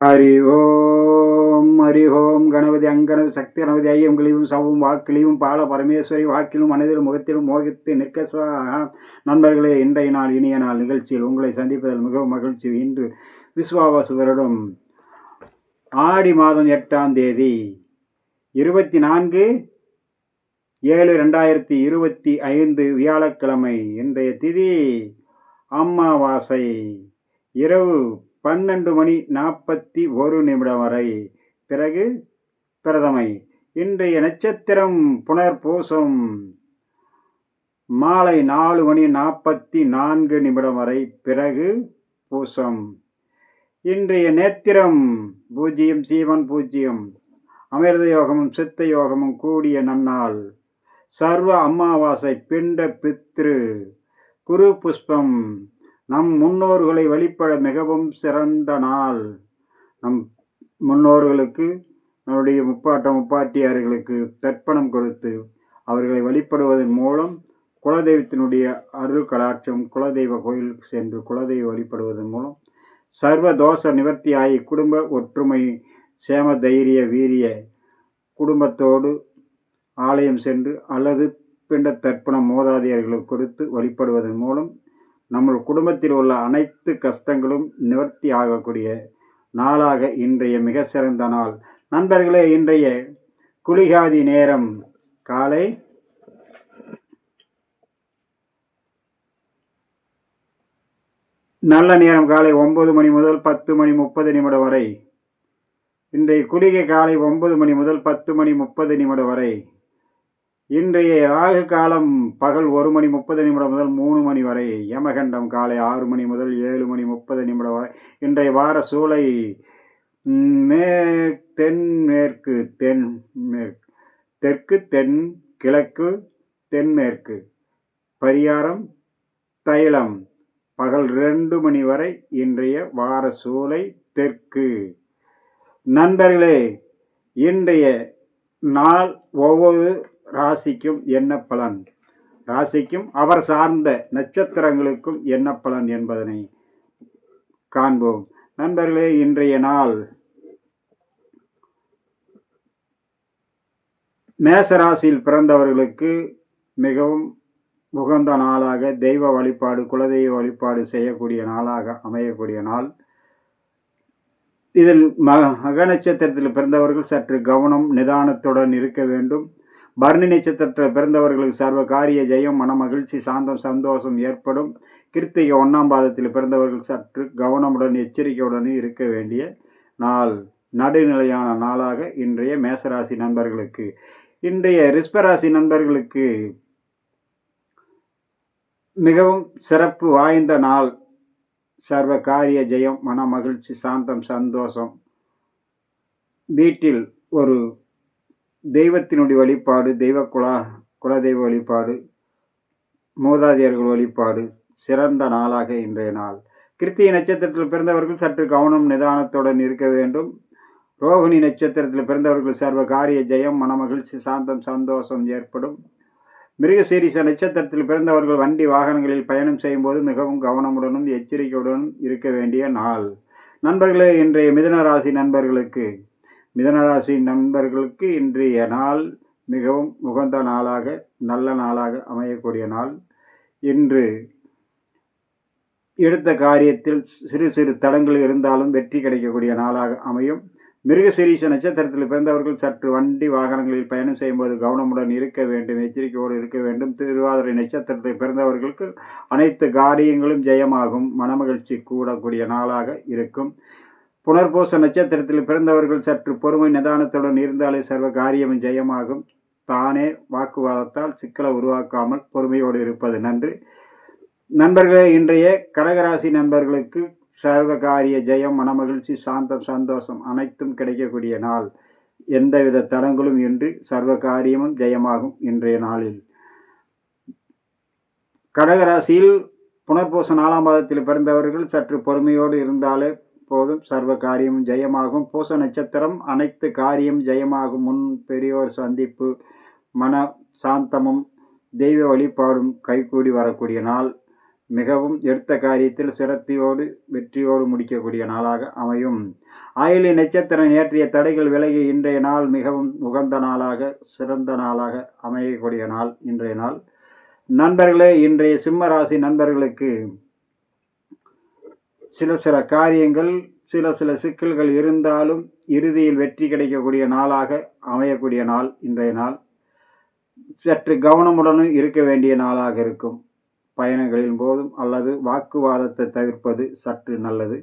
ஹரி ஓம் ஹரி ஓம். கணபதி அங்கணபதி சக்தி கணபதி ஐயம் கிளியும் சவும் வாக்கிலியும் பால பரமேஸ்வரி வாக்கிலும் மனதிலும் முகத்திலும் மோகித்து நிற்க நண்பர்களே இன்றைய நாள் இனிய நாள் நிகழ்ச்சியில் உங்களை சந்திப்பதில் மிகவும் மகிழ்ச்சி. இன்று விஸ்வாவாசு வருடம். ஆடி மாதம் எட்டாம் தேதி இருபத்தி நான்கு ஏழு ரெண்டாயிரத்தி இருபத்தி ஐந்து வியாழக்கிழமை. இன்றைய திதி அமாவாசை இரவு பன்னெண்டு மணி நாற்பத்தி ஒரு நிமிடம் வரை. பிறகு பிரதமை இன்றைய நட்சத்திரம் புனர்பூசம். மாலை நாலு மணி நாற்பத்தி நான்கு நிமிடம் வரை பிறகு பூசம். இன்றைய நேத்திரம் பூஜ்ஜியம் சீவன் பூஜ்ஜியம். அமிர்த யோகமும் சித்த யோகமும் கூடிய நன்னாள். சர்வ அமாவாசை பிண்ட பித்ரு. குரு புஷ்பம். நம் முன்னோர்களை வழிபட மிகவும் சிறந்த நாள். நம் முன்னோர்களுக்கு நம்முடைய முப்பாட்ட முப்பாட்டியார்களுக்கு தர்ப்பணம் கொடுத்து அவர்களை வழிபடுவதன் மூலம் குலதெய்வத்தினுடைய அருள் கலாட்சம் குலதெய்வ கோயிலுக்கு சென்று குலதெய்வ வழிபடுவதன் மூலம் சர்வ தோஷ நிவர்த்தியாகி குடும்ப ஒற்றுமை சேம தைரிய வீரிய குடும்பத்தோடு ஆலயம் சென்று அல்லது பிண்ட தர்ப்பணம் மோதாதியர்களுக்கு கொடுத்து வழிபடுவதன் மூலம் நம்ம குடும்பத்தில் உள்ள அனைத்து கஷ்டங்களும் நிவர்த்தி ஆகக்கூடிய நாளாக இன்றைய மிக சிறந்த நாள். நண்பர்களே இன்றைய குளிகாதி நேரம் காலை நல்ல நேரம் காலை ஒன்பது மணி முதல் பத்து மணி முப்பது நிமிடம் வரை. இன்றைய குளிகை காலை ஒன்பது மணி முதல் பத்து மணி முப்பது நிமிடம் வரை. இன்றைய ராகு காலம் பகல் ஒரு மணி முப்பது நிமிடம் முதல் மூணு மணி வரை. யமகண்டம் காலை ஆறு மணி முதல் ஏழு மணி முப்பது நிமிடம் வரை. இன்றைய வார சூளை மே தென்மேற்கு தென் மேற்கு தெற்கு தென் கிழக்கு தென்மேற்கு பரிகாரம் தைலம். பகல் ரெண்டு மணி வரை இன்றைய வார சூளை தெற்கு. நண்பர்களே இன்றைய நாள் ஒவ்வொரு ராசிக்கும் என்ன பலன்? ராசிக்கும் அவர் சார்ந்த நட்சத்திரங்களுக்கும் என்ன பலன் என்பதனை காண்போம். நண்பர்களே இன்றைய நாள் மேசராசியில் பிறந்தவர்களுக்கு மிகவும் உகந்த நாளாக தெய்வ வழிபாடு குலதெய்வ வழிபாடு செய்யக்கூடிய நாளாக அமையக்கூடிய நாள். இதில் மக நட்சத்திரத்தில் பிறந்தவர்கள் சற்று கவனம் நிதானத்துடன் இருக்க வேண்டும். பரணி நட்சத்திரத்தில் பிறந்தவர்களுக்கு சர்வ காரிய ஜெயம் மனமகிழ்ச்சி சாந்தம் சந்தோஷம் ஏற்படும். கிருத்திகை ஒன்றாம் பாதத்தில் பிறந்தவர்கள் சற்று கவனமுடன் எச்சரிக்கையுடனும் இருக்க வேண்டிய நாள் நடுநிலையான நாளாக இன்றைய மேசராசி நண்பர்களுக்கு. இன்றைய ரிஸ்பராசி நண்பர்களுக்கு மிகவும் சிறப்பு வாய்ந்த நாள். சர்வ காரிய ஜெயம் மன மகிழ்ச்சி சாந்தம் சந்தோஷம். வீட்டில் ஒரு தெய்வத்தினுடைய வழிபாடு தெய்வ குலா குலதெய்வ வழிபாடு மூதாதையர்கள் வழிபாடு சிறந்த நாளாக இன்றைய நாள். கிருத்திகை நட்சத்திரத்தில் பிறந்தவர்கள் சற்று கவனம் நிதானத்துடன் இருக்க வேண்டும். ரோகிணி நட்சத்திரத்தில் பிறந்தவர்கள் சர்வ காரிய ஜெயம் மனமகிழ்ச்சி சாந்தம் சந்தோஷம் ஏற்படும். மிருகசீரிச நட்சத்திரத்தில் பிறந்தவர்கள் வண்டி வாகனங்களில் பயணம் செய்யும்போது மிகவும் கவனமுடனும் எச்சரிக்கையுடனும் இருக்க வேண்டிய நாள். நண்பர்களே இன்றைய மிதன ராசி நண்பர்களுக்கு மிதனராசி நண்பர்களுக்கு இன்றைய நாள் மிகவும் உகந்த நாளாக நல்ல நாளாக அமையக்கூடிய நாள். இன்று எடுத்த காரியத்தில் சிறு சிறு தடங்கள் இருந்தாலும் வெற்றி கிடைக்கக்கூடிய நாளாக அமையும். மிருகசிரீச நட்சத்திரத்தில் பிறந்தவர்கள் சற்று வண்டி வாகனங்களில் பயணம் செய்யும்போது கவனமுடன் இருக்க வேண்டும் எச்சரிக்கையோடு இருக்க வேண்டும். திருவாதிரை நட்சத்திரத்தில் பிறந்தவர்களுக்கு அனைத்து காரியங்களும் ஜெயமாகும். மனமகிழ்ச்சி கூடக்கூடிய நாளாக இருக்கும். புனர்பூச நட்சத்திரத்தில் பிறந்தவர்கள் சற்று பொறுமை நிதானத்துடன் இருந்தாலே சர்வ காரியமும் ஜெயமாகும். தானே வாக்குவாதத்தால் சிக்கலை உருவாக்காமல் பொறுமையோடு இருப்பது நன்று. நண்பர்களே இன்றைய கடகராசி நண்பர்களுக்கு சர்வ காரிய ஜெயம் மனமகிழ்ச்சி சாந்தம் சந்தோஷம் அனைத்தும் கிடைக்கக்கூடிய நாள். எந்தவித தடங்களும் இன்றி சர்வ காரியமும் ஜெயமாகும் இன்றைய நாளில். கடகராசியில் புனர்பூச நாலாம் மாதத்தில் பிறந்தவர்கள் சற்று பொறுமையோடு இருந்தாலே போதும் சர்வ காரியம் ஜெயமாகும். பூச நட்சத்திரம் அனைத்து காரியம் ஜெயமாகும். முன் பெரியோர் சந்திப்பு மன சாந்தமும் தெய்வ வழிபாடும் கைகூடி வரக்கூடிய நாள். மிகவும் எடுத்த காரியத்தில் சிரத்தியோடு வெற்றியோடு முடிக்கக்கூடிய நாளாக அமையும். ஆயிலி நட்சத்திரம் ஏற்றிய தடைகள் விலகி இன்றைய நாள் மிகவும் உகந்த நாளாக சிறந்த நாளாக அமையக்கூடிய நாள் இன்றைய நாள். நண்பர்களே இன்றைய சிம்ம ராசி நண்பர்களுக்கு சில சில காரியங்கள் சில சில சிக்கல்கள் இருந்தாலும் இறுதியில் வெற்றி கிடைக்கக்கூடிய நாளாக அமையக்கூடிய நாள் இன்றைய நாள். சற்று கவனமுடனும் இருக்க வேண்டிய நாளாக இருக்கும். பயணங்களின் போதும் அல்லது வாக்குவாதத்தை தவிர்ப்பது சற்று நல்லது.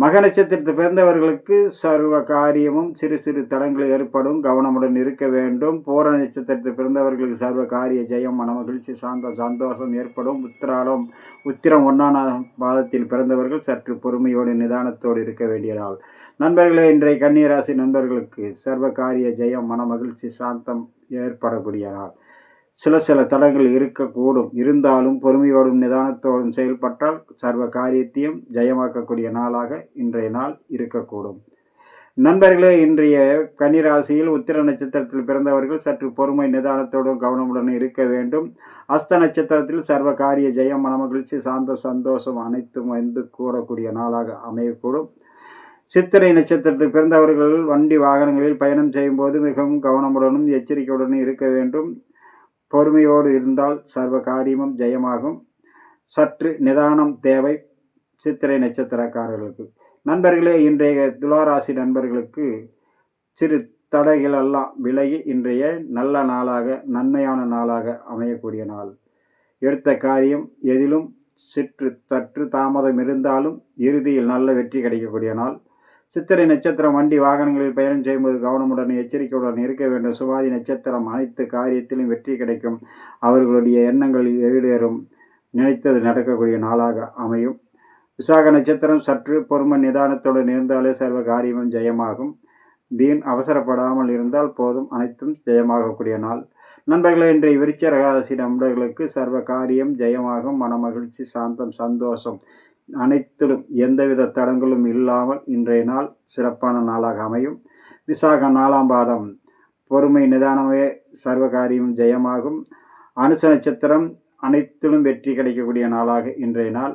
மக நட்சத்திரத்தில் பிறந்தவர்களுக்கு சர்வ காரியமும் சிறு சிறு தடங்கள் ஏற்படும் கவனமுடன் இருக்க வேண்டும். போர நட்சத்திரத்தில் பிறந்தவர்களுக்கு சர்வ காரிய ஜெயம் மன மகிழ்ச்சி சாந்தம் சந்தோஷம் ஏற்படும். உத்திராலம் உத்திரம் ஒன்றாம் பாதத்தில் பிறந்தவர்கள் சற்று பொறுமையோடு நிதானத்தோடு இருக்க வேண்டியதால் நண்பர்களே இன்றைய கன்னியராசி நண்பர்களுக்கு சர்வ காரிய ஜெயம் மன மகிழ்ச்சி சாந்தம் ஏற்படக்கூடிய நாள். சில சில தடங்கள் இருக்கக்கூடும். இருந்தாலும் பொறுமையோடும் நிதானத்தோடும் செயல்பட்டால் சர்வ காரியத்தையும் ஜெயமாக்கக்கூடிய நாளாக இன்றைய நாள் இருக்கக்கூடும். நண்பர்களே இன்றைய கன்னிராசியில் உத்திர நட்சத்திரத்தில் பிறந்தவர்கள் சற்று பொறுமை நிதானத்தோடும் கவனமுடன் இருக்க வேண்டும். அஸ்த நட்சத்திரத்தில் சர்வ காரிய ஜெயம் மனமகிழ்ச்சி சாந்த சந்தோஷம் அனைத்தும் வந்து கூடக்கூடிய நாளாக அமையக்கூடும். சித்திரை நட்சத்திரத்தில் பிறந்தவர்கள் வண்டி வாகனங்களில் பயணம் செய்யும்போது மிகவும் கவனமுடனும் எச்சரிக்கையுடனும் இருக்க வேண்டும். பொறுமையோடு இருந்தால் சர்வ காரியமும் ஜெயமாகும். சற்று நிதானம் தேவை சித்திரை நட்சத்திரக்காரர்களுக்கு. நண்பர்களே இன்றைய துளாராசி நண்பர்களுக்கு சிறு தடைகளெல்லாம் விலகி இன்றைய நல்ல நாளாக நன்மையான நாளாக அமையக்கூடிய நாள். எடுத்த காரியம் எதிலும் சிற்று சற்று தாமதம் இருந்தாலும் இறுதியில் நல்ல வெற்றி கிடைக்கக்கூடிய நாள். சித்திரை நட்சத்திரம் வண்டி வாகனங்களில் பயணம் செய்யும்போது கவனமுடன் எச்சரிக்கையுடன் இருக்க வேண்டும். சுவாதி நட்சத்திரம் அனைத்து காரியத்திலும் வெற்றி கிடைக்கும். அவர்களுடைய எண்ணங்கள் ஈடேறும் நினைத்தது நடக்கக்கூடிய நாளாக அமையும். விசாக நட்சத்திரம் சற்று பொறுமை நிதானத்துடன் இருந்தாலே சர்வ காரியமும் ஜெயமாகும். தீன் அவசரப்படாமல் இருந்தால் போதும். அனைத்தும் ஜெயமாகக்கூடிய நாள். நண்பர்களே இன்றைய விருச்ச ரகராசி நண்பர்களுக்கு சர்வ காரியம் ஜெயமாகும். மனமகிழ்ச்சி சாந்தம் சந்தோஷம். அனைத்திலும் எந்தவித தடங்களும் இல்லாமல் இன்றைய நாள் சிறப்பான நாளாக அமையும். விசாக நாலாம் பாதம் பொறுமை நிதானமே சர்வகாரியம் ஜெயமாகும். அனுச நட்சத்திரம் அனைத்திலும் வெற்றி கிடைக்கக்கூடிய நாளாக இன்றைய நாள்.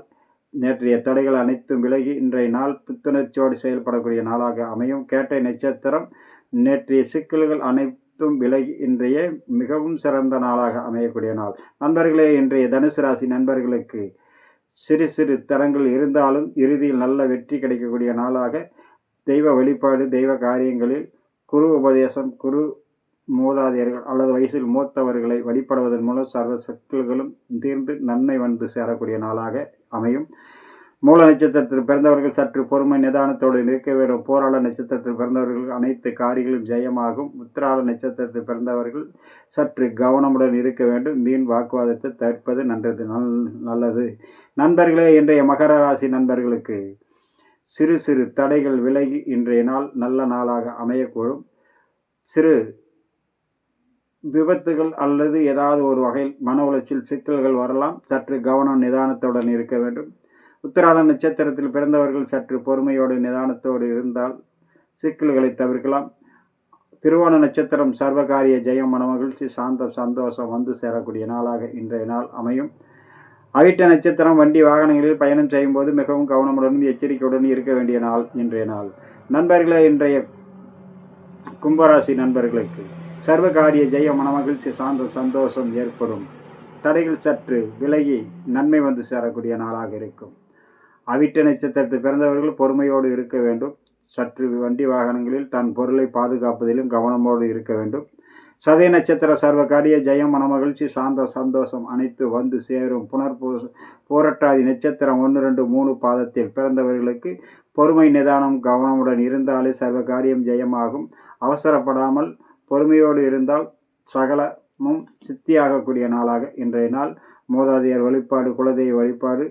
நேற்றைய தடைகள் அனைத்தும் விலகி இன்றைய நாள் புத்துணர்ச்சியோடு செயல்படக்கூடிய நாளாக அமையும். கேட்டை நட்சத்திரம் நேற்றைய சிக்கல்கள் அனைத்தும் விலகி இன்றைய மிகவும் சிறந்த நாளாக அமையக்கூடிய நாள். நண்பர்களே இன்றைய தனுசு ராசி நண்பர்களுக்கு சிறு சிறு தரங்கள் இருந்தாலும் இறுதியில் நல்ல வெற்றி கிடைக்கக்கூடிய நாளாக தெய்வ வழிபாடு தெய்வ காரியங்களில் குரு உபதேசம் குரு மூதாதையர்கள் அல்லது வயசில் மூத்தவர்களை வழிபடுவதன் மூலம் சர்வ சக்திகளும் தீர்ந்து நன்மை வந்து சேரக்கூடிய நாளாக அமையும். மூல நட்சத்திரத்தில் பிறந்தவர்கள் சற்று பொறுமை நிதானத்தோடு இருக்க வேண்டும். போராள நட்சத்திரத்தில் பிறந்தவர்கள் அனைத்து காரியங்களும் ஜெயமாகும். உத்திராள நட்சத்திரத்தில் பிறந்தவர்கள் சற்று கவனமுடன் இருக்க வேண்டும். மீன் வாக்குவாதத்தை தவிர்ப்பது நன்றது நல் நல்லது. நண்பர்களே இன்றைய மகர ராசி நண்பர்களுக்கு சிறு சிறு தடைகள் விலகி இன்றைய நாள் நல்ல நாளாக அமையக்கூடும். சிறு விபத்துகள் அல்லது ஏதாவது ஒரு வகையில் மன உளைச்சல் சிக்கல்கள் வரலாம். சற்று கவனம் நிதானத்துடன் இருக்க வேண்டும். உத்திராட நட்சத்திரத்தில் பிறந்தவர்கள் சற்று பொறுமையோடு நிதானத்தோடு இருந்தால் சிக்கல்களை தவிர்க்கலாம். திருவோண நட்சத்திரம் சர்வகாரிய ஜெயம் மனமகிழ்ச்சி சாந்தம் சந்தோஷம் வந்து சேரக்கூடிய நாளாக இன்றைய நாள் அமையும். அவிட்ட நட்சத்திரம் வண்டி வாகனங்களில் பயணம் செய்யும்போது மிகவும் கவனமுடனும் எச்சரிக்கையுடன் இருக்க வேண்டிய நாள் இன்றைய நாள். நண்பர்களே இன்றைய கும்பராசி நண்பர்களுக்கு சர்வகாரிய ஜெய மனமகிழ்ச்சி சார்ந்த சந்தோஷம் ஏற்படும். தடைகள் சற்று விலகி நன்மை வந்து சேரக்கூடிய நாளாக இருக்கும். அவிட்ட நட்சத்திரத்தில் பிறந்தவர்கள் பொறுமையோடு இருக்க வேண்டும். சற்று வண்டி வாகனங்களில் தன் பொருளை பாதுகாப்பதிலும் கவனமோடு இருக்க வேண்டும். சதய நட்சத்திர சர்வகாரிய ஜெயம் மனமகிழ்ச்சி சாந்த சந்தோஷம் அனைத்து வந்து சேரும். புனர் போரட்டாதி நட்சத்திரம் ஒன்று ரெண்டு மூணு பாதத்தில் பிறந்தவர்களுக்கு பொறுமை நிதானம் கவனமுடன் இருந்தாலே சர்வகாரியம் ஜெயமாகும். அவசரப்படாமல் பொறுமையோடு இருந்தால் சகலமும் சித்தியாகக்கூடிய நாளாக. இன்றைய நாள் மூதாதையர் வழிபாடு குலதெய்வ வழிபாடு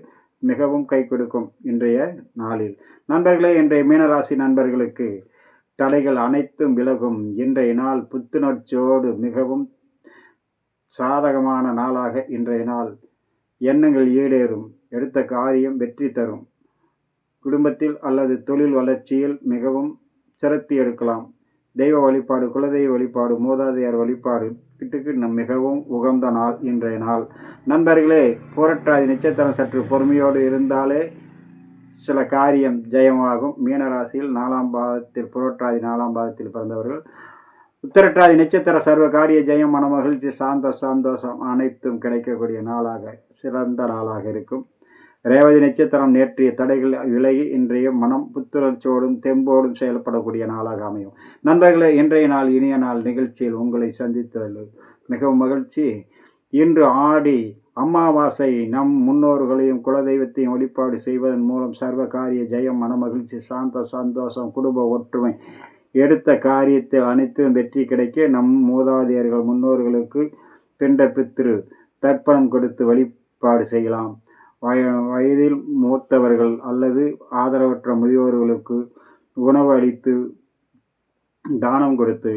மிகவும் கை கொடுக்கும் இன்றைய நாளில். நண்பர்களே இன்றைய மீனராசி நண்பர்களுக்கு தடைகள் அனைத்தும் விலகும். இன்றைய நாள் புத்துணர்ச்சியோடு மிகவும் சாதகமான நாளாக இன்றைய நாள் எண்ணங்கள் ஈடேறும். எடுத்த காரியம் வெற்றி தரும். குடும்பத்தில் அல்லது தொழில் வளர்ச்சியில் மிகவும் சிரத்தி எடுக்கலாம். தெய்வ வழிபாடு குலதெய்வ வழிபாடு மூதாதையார் வழிபாடு வீட்டுக்கு நம் மிகவும் உகந்த நாள் இன்றைய நாள். நண்பர்களே புரட்டாதி நிச்சயத்தனம் சற்று பொறுமையோடு இருந்தாலே சில காரியம் ஜெயமாகும். மீனராசியில் நாலாம் பாதத்தில் புரட்டாதி நாலாம் பாதத்தில் பிறந்தவர்கள். உத்தரட்டாதி நட்சத்திர சர்வ காரிய ஜெயம் மன மகிழ்ச்சி சாந்த சந்தோஷம் அனைத்தும் கிடைக்கக்கூடிய நாளாக சிறந்த நாளாக இருக்கும். ரேவதி நட்சத்திரம் நேற்றைய தடைகள் விலகி இன்றைய மனம் புத்துணர்ச்சியோடும் தெம்போடும் செயல்படக்கூடிய நாளாக அமையும். நண்பர்களே இன்றைய நாள் இனிய நாள் நிகழ்ச்சியில் உங்களை சந்தித்ததில் மிகவும் மகிழ்ச்சி. இன்று ஆடி அமாவாசை நம் முன்னோர்களையும் குலதெய்வத்தையும் வழிபாடு செய்வதன் மூலம் சர்வ காரிய ஜெயம் மனமகிழ்ச்சி சாந்த சந்தோஷம் குடும்ப ஒற்றுமை எடுத்த காரியத்தில் அனைத்தும் வெற்றி கிடைக்க நம் மூதாதையர்கள் முன்னோர்களுக்கு பிண்ட பித்திரு தர்ப்பணம் கொடுத்து வழிபாடு செய்யலாம். வய வயதில் மூத்தவர்கள் அல்லது ஆதரவற்ற முதியோர்களுக்கு உணவு அளித்து தானம் கொடுத்து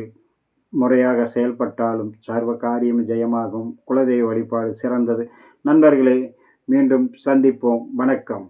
முறையாக செயல்பட்டாலும் சர்வ காரியம் ஜெயமாகும். குலதெய்வ வழிபாடு சிறந்தது. நண்பர்களே மீண்டும் சந்திப்போம். வணக்கம்.